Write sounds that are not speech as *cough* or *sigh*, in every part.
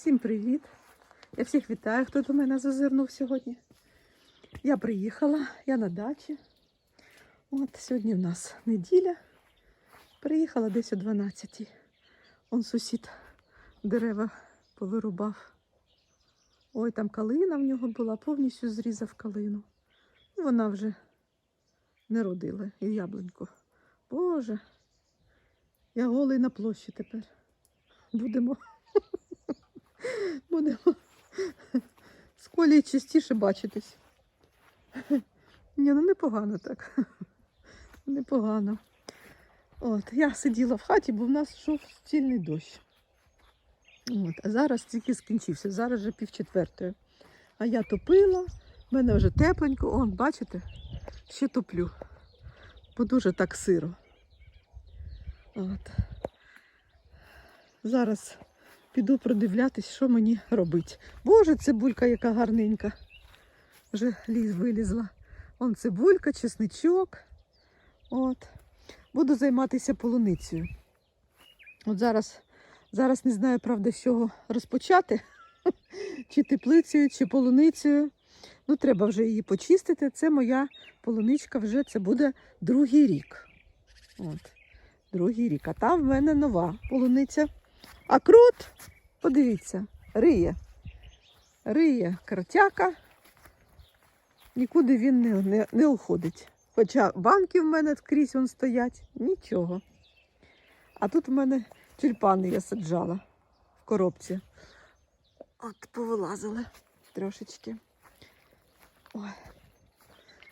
Всім привіт! Я всіх вітаю, хто до мене зазирнув сьогодні. Я приїхала, я на дачі. От сьогодні в нас неділя. Приїхала десь о 12 Он сусід дерева повирубав. Ой, там калина в нього була, повністю зрізав калину. Ну, Вона вже не родила і яблуньку. Боже, я голий на площі тепер. Будемо. *laughs* Будемо з колі частіше бачитись. Ні, ну непогано так. Непогано. От, я сиділа в хаті, бо в нас йшов стільний дощ. От, а зараз тільки скінчився, зараз вже пів четвертої. А я топила, в мене вже тепленько, он, бачите, ще топлю. Бо дуже так сиро. От. Зараз піду продивлятись, що мені робити. Боже, цибулька яка гарненька. Вже ліс вилізла. Вон цибулька, чесничок. От. Буду займатися полуницею. От зараз, зараз не знаю, правда, з чого розпочати. *laughs* Чи теплицею, чи полуницею. Ну, треба вже її почистити. Це моя полуничка вже це буде другий рік. От. Другий рік. А там в мене нова полуниця. А крут, подивіться, риє. Риє кротяка. Нікуди він не, не, не уходить. Хоча банки в мене скрізь вон стоять, нічого. А тут в мене тюльпани я саджала в коробці. От повилазили трошечки. Ой.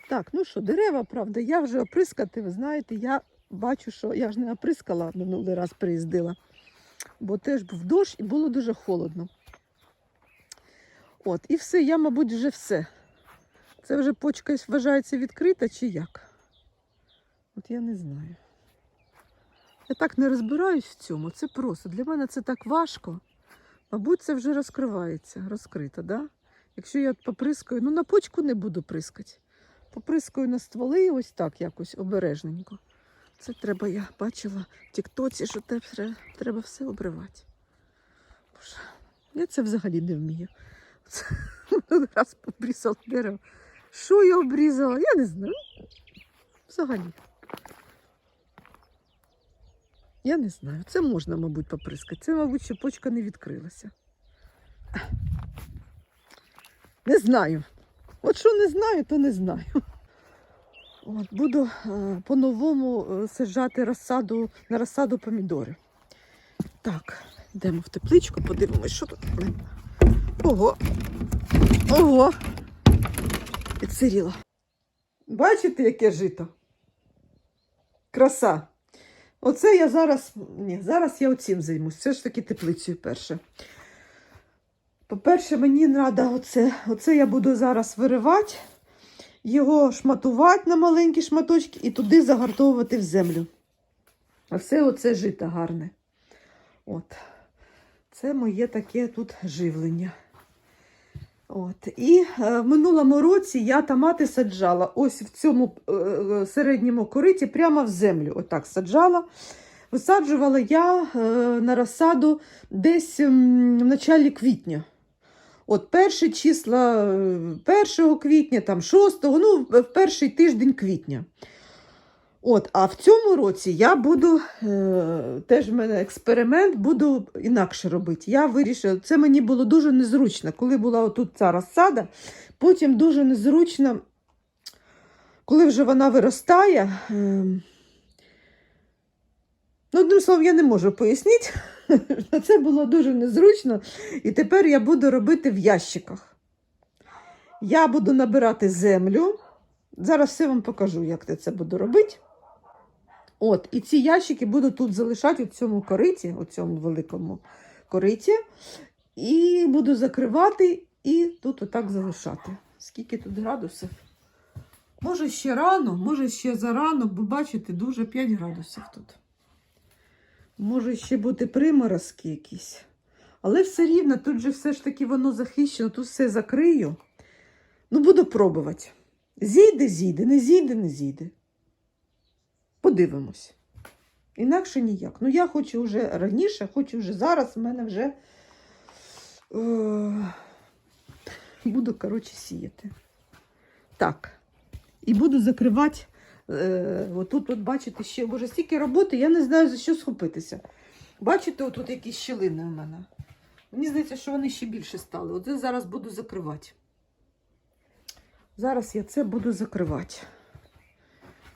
Так, ну що, дерева, правда, я вже оприскати, ви знаєте, я бачу, що я ж не оприскала минулий раз приїздила бо теж був дощ і було дуже холодно. От, і все, я, мабуть, вже все. Це вже почка вважається відкрита чи як? От я не знаю. Я так не розбираюсь в цьому. Це просто. Для мене це так важко. Мабуть, це вже розкривається, розкрито, да? Якщо я поприскаю, ну на почку не буду прискати. Поприскаю на стволи ось так якось обережненько. Це треба, я бачила в Тіктоці, що те треба все обривати. Боже, я це взагалі не вмію. Це *laughs* раз обрізала дерево. Що я обрізала? Я не знаю. Взагалі. Я не знаю. Це можна, мабуть, поприскати. Це, мабуть, ще почка не відкрилася. Не знаю. От що не знаю, то не знаю. От, буду е, по-новому е, саджати розсаду, на розсаду помідори. Так, йдемо в тепличку, подивимось, що тут. Ого! Ого! Підсиріла. Бачите, яке жито? Краса. Оце я зараз. Ні, зараз я оцім займусь. Все ж таки теплицею перше. По-перше, мені треба оце. Оце я буду зараз виривати його шматувати на маленькі шматочки і туди загартовувати в землю. А все оце жито гарне. От. Це моє таке тут живлення. От. І е, в минулому році я томати саджала ось в цьому е, е, середньому кориті прямо в землю. Отак саджала. Висаджувала я на розсаду десь в началі квітня. От перші числа е, 1 квітня, там 6, ну, в перший тиждень квітня. От, а в цьому році я буду, е, теж в мене експеримент, буду інакше робити. Я вирішила, це мені було дуже незручно, коли була отут ця розсада, потім дуже незручно, коли вже вона виростає. Е, ну, одним словом, я не можу пояснити. *laughs* Це було дуже незручно. І тепер я буду робити в ящиках. Я буду набирати землю. Зараз все вам покажу, як я це буду робити. От, і ці ящики буду тут залишати у цьому кориті, у цьому великому кориті. І буду закривати і тут отак залишати. Скільки тут градусів? Може ще рано, може ще зарано, бо бачите, дуже 5 градусів тут. Може ще бути приморозки якісь. Але все рівно, тут же все ж таки воно захищено, тут все закрию. Ну, буду пробувати. Зійде, зійде, не зійде, не зійде. Подивимось. Інакше ніяк. Ну, я хочу вже раніше, хочу вже зараз, в мене вже Е, Буду, коротше, сіяти. Так. І буду закривати. Е, отут, от, бачите, ще боже, стільки роботи, я не знаю, за що схопитися. Бачите, отут якісь щілини у мене. Мені здається, що вони ще більше стали. От я зараз буду закривати. Зараз я це буду закривати.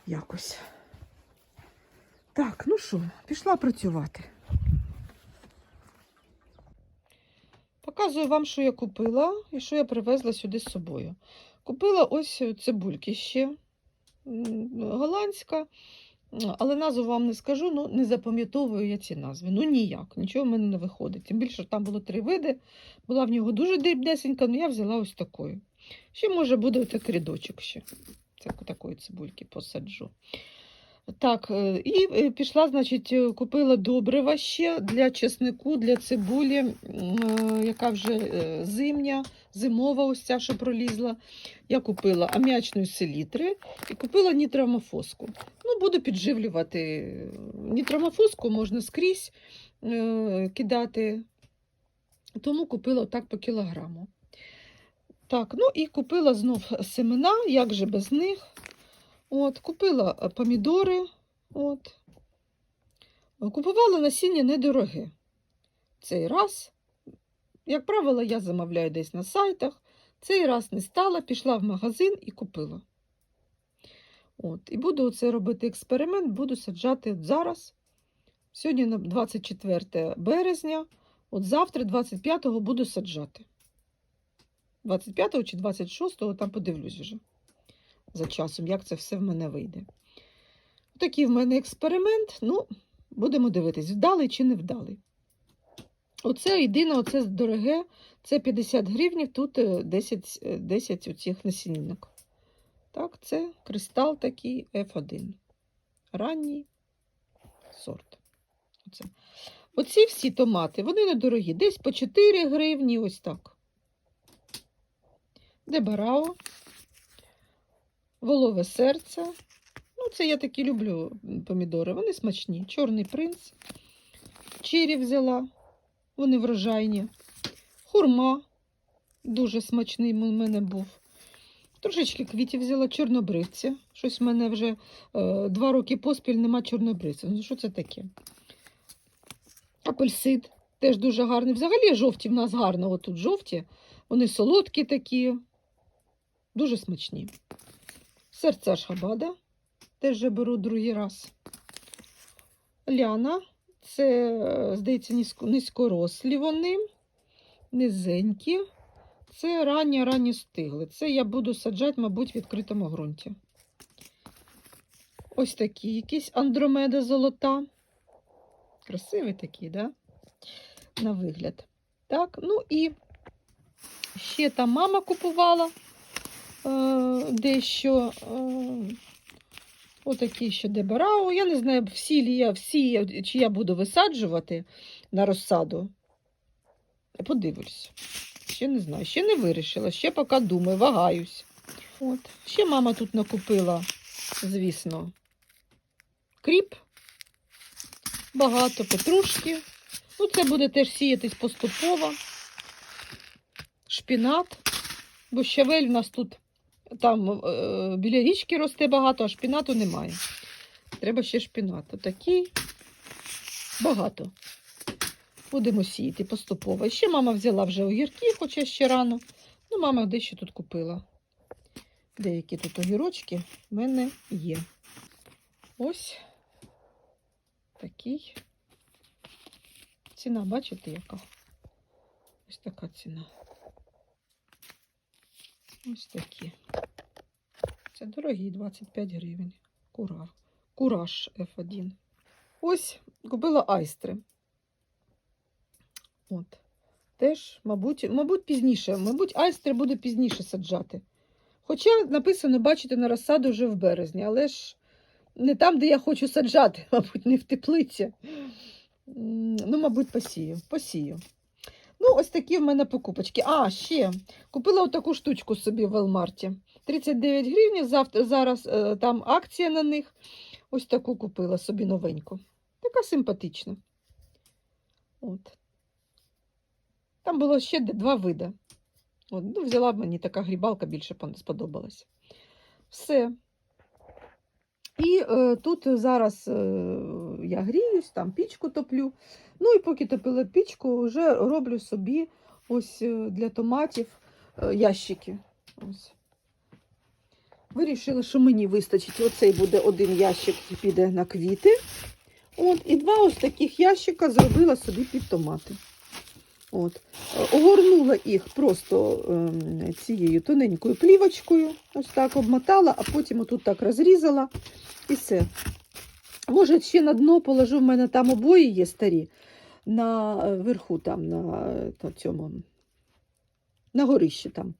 Якось. Так, ну що, пішла працювати. Показую вам, що я купила і що я привезла сюди з собою. Купила ось цибульки ще голландська, але назву вам не скажу, ну не запам'ятовую я ці назви. Ну ніяк, нічого в мене не виходить. Тим більше там було три види, була в нього дуже дрібнесенька, але я взяла ось такою. Ще, може, буде отак рядочок ще. Це такої цибульки посаджу. Так, е, і е, пішла, значить, е, купила добрива ще для чеснику, для цибулі, яка вже зимня, зимова, ось ця, що пролізла. Я купила ам'ячної селітри і купила нітрамофоску. Ну, буду підживлювати. Нітрамофоску можна скрізь е, кидати, тому купила отак по кілограму. Так, ну і купила знов семена, як же без них. От, купила е, помідори. От. Купувала насіння недороге. Цей раз, як правило, я замовляю десь на сайтах. Цей раз не стала, пішла в магазин і купила. От. І буду оце робити експеримент, буду саджати от зараз. Сьогодні 24 березня, от завтра, 25-го, буду саджати. 25-го чи 26-го, там подивлюсь вже за часом, як це все в мене вийде. Такий в мене експеримент. Ну, будемо дивитись, вдалий чи не вдалий. Оце єдине, оце дороге, це 50 гривнів, тут е, 10, е, 10 оцих насінинок. Так, це кристал такий F1. Ранній сорт. Оце. Оці всі томати, вони недорогі. Десь по 4 гривні, ось так. Дебарао волове серце. Ну, це я такі люблю помідори. Вони смачні. Чорний принц. Чері взяла. Вони врожайні. Хурма. Дуже смачний у мене був. Трошечки квітів взяла чорнобривця. Щось в мене вже е, два роки поспіль нема чорнобривця. Ну, що це таке? Апельсид теж дуже гарний. Взагалі жовті в нас гарно. От тут жовті. Вони солодкі такі, дуже смачні. Серця шабада. Теж вже беру другий раз. Ляна. Це, е, здається, низькорослі вони, низенькі. Це ранні ранні стигли. Це я буду саджати, мабуть, в відкритому ґрунті. Ось такі якісь андромеда золота. Красивий такий, да? На вигляд. Так, ну і ще там мама купувала е, дещо. Е, отакі ще дебарау. Я не знаю, всі лі я, всі, чи я буду висаджувати на розсаду. Подивлюсь. Ще не знаю, ще не вирішила, ще поки думаю, вагаюсь. От. Ще мама тут накупила, звісно, кріп. Багато петрушки. Ну, це буде теж сіятись поступово. Шпінат. Бо щавель у нас тут там е, біля річки росте багато, а шпінату немає. Треба ще шпінат. Отакий. Багато. Будемо сіяти поступово. Ще мама взяла вже огірки, хоча ще рано. Ну, мама дещо тут купила. Деякі тут огірочки в мене є. Ось такий. Ціна, бачите, яка? Ось така ціна. Ось такі. Це дорогі 25 гривень. Кураж. Кураж F1. Ось купила айстри. От. Теж, мабуть, мабуть, пізніше. Мабуть, айстри буде пізніше саджати. Хоча написано, бачите, на розсаду вже в березні, але ж не там, де я хочу саджати, *laughs* мабуть, не в теплиці. Ну, мабуть, посію. Посію. Ну, ось такі в мене покупочки. А, ще купила отаку штучку собі в Велмарті. 39 гривень. Завтра, зараз е, там акція на них. Ось таку купила собі новеньку. Така симпатична. От. Там було ще два види. От, ну, взяла мені така грібалка, більше сподобалась. Все. І е, тут зараз е, я гріюсь, там пічку топлю. Ну і поки топила пічку, вже роблю собі ось е, для томатів е, ящики. Ось. Вирішила, що мені вистачить. Оцей буде один ящик, який піде на квіти. От, і два ось таких ящика зробила собі під томати. От. Е, Огорнула їх просто ем, цією тоненькою плівочкою, ось так обмотала, а потім отут так розрізала і все. Може, ще на дно положу, в мене там обої є старі, на е, верху там, на, е, цьому, на горищі там.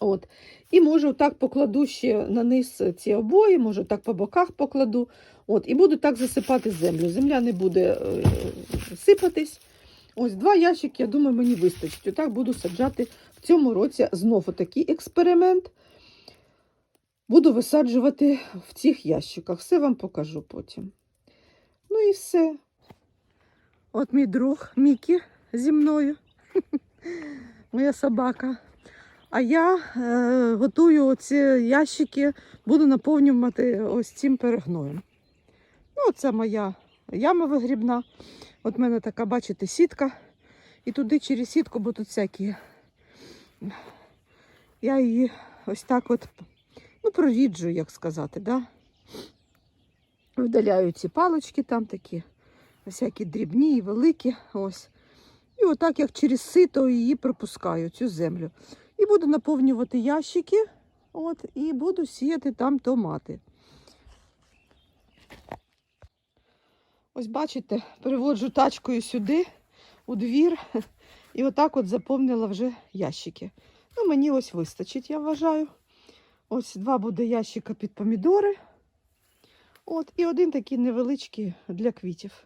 От. І може так покладу ще на низ ці обої, може так по боках покладу. От. І буду так засипати землю. Земля не буде е, сипатись. Ось два ящики, я думаю, мені вистачить. Отак буду саджати в цьому році знову такий експеримент. Буду висаджувати в цих ящиках. Все вам покажу потім. Ну і все. От мій друг Мікі зі мною. *laughs* Моя собака. А я е, готую оці ящики, буду наповнювати ось цим перегноєм. Ну, це моя яма вигрібна. От в мене така, бачите, сітка. І туди через сітку, бо тут всякі. Я її ось так от ну, проріджую, як сказати, да? Видаляю ці палочки там такі, всякі дрібні і великі. Ось. І отак, як через сито її пропускаю, цю землю. І буду наповнювати ящики, от, і буду сіяти там томати. Ось бачите, переводжу тачкою сюди, у двір, і отак от заповнила вже ящики. Ну, мені ось вистачить, я вважаю. Ось два буде ящика під помідори. От, і один такий невеличкий для квітів.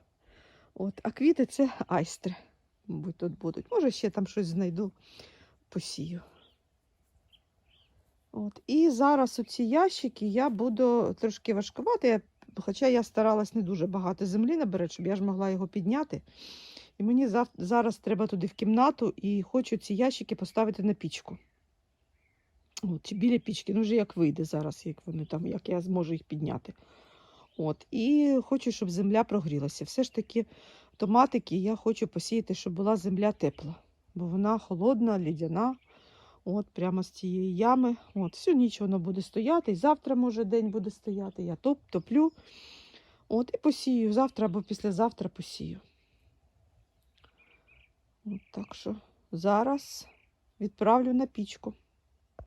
От, а квіти це айстри, мабуть, тут будуть. Може, ще там щось знайду, посію. От, і зараз оці ящики я буду трошки важкувати, я- хоча я старалась не дуже багато землі набирати, щоб я ж могла його підняти. І мені зараз треба туди в кімнату і хочу ці ящики поставити на пічку. От, біля пічки, ну вже як вийде зараз, як вони там, як я зможу їх підняти. От, і хочу, щоб земля прогрілася. Все ж таки, томатики я хочу посіяти, щоб була земля тепла, бо вона холодна, лідяна. От, прямо з цієї ями. От, всю ніч воно буде стояти. І завтра, може, день буде стояти. Я топ, топлю. От, і посію. Завтра або післязавтра посію. От, так що зараз відправлю на пічку.